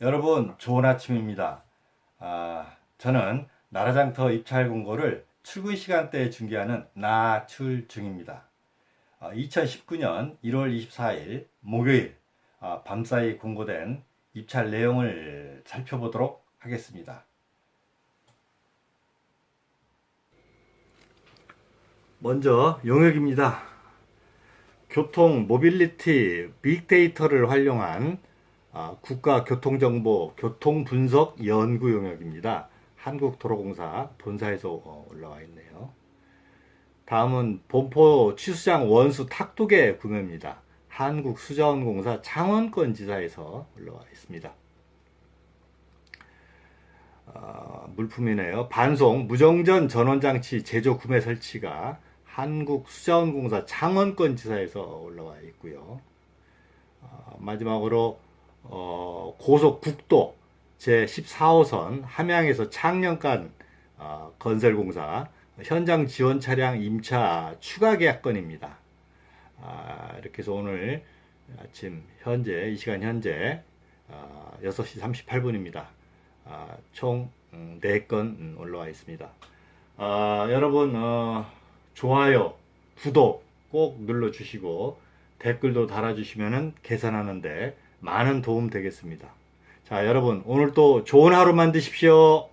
여러분 좋은 아침입니다. 아, 저는 나라장터 입찰 공고를 출근 시간대에 중개하는 나출 중입니다. 2019년 1월 24일 목요일 아, 밤사이 공고된 입찰 내용을 살펴보도록 하겠습니다. 먼저 용역입니다. 교통 모빌리티 빅데이터를 활용한 아, 국가교통정보 교통분석 연구 용역입니다. 한국도로공사 본사에서 어, 올라와 있네요. 다음은 본포 취수장 원수 탁두개 구매입니다. 한국수자원공사 창원권 지사에서 올라와 있습니다. 아, 물품이네요. 반송 무정전 전원장치 제조 구매 설치가 한국수자원공사 창원권 지사에서 올라와 있고요. 아, 마지막으로 어, 고속국도 제14호선 함양에서 창녕간 어, 건설공사 현장 지원 차량 임차 추가 계약 건입니다. 아, 이렇게 해서 오늘 아침 현재 이 시간 현재 어, 6시 38분입니다. 아, 총 음, 4건 음, 올라와 있습니다. 아, 여러분 어, 좋아요, 구독 꼭 눌러주시고 댓글도 달아주시면 계산하는데 많은 도움 되겠습니다. 자, 여러분 오늘 또 좋은 하루 만드십시오.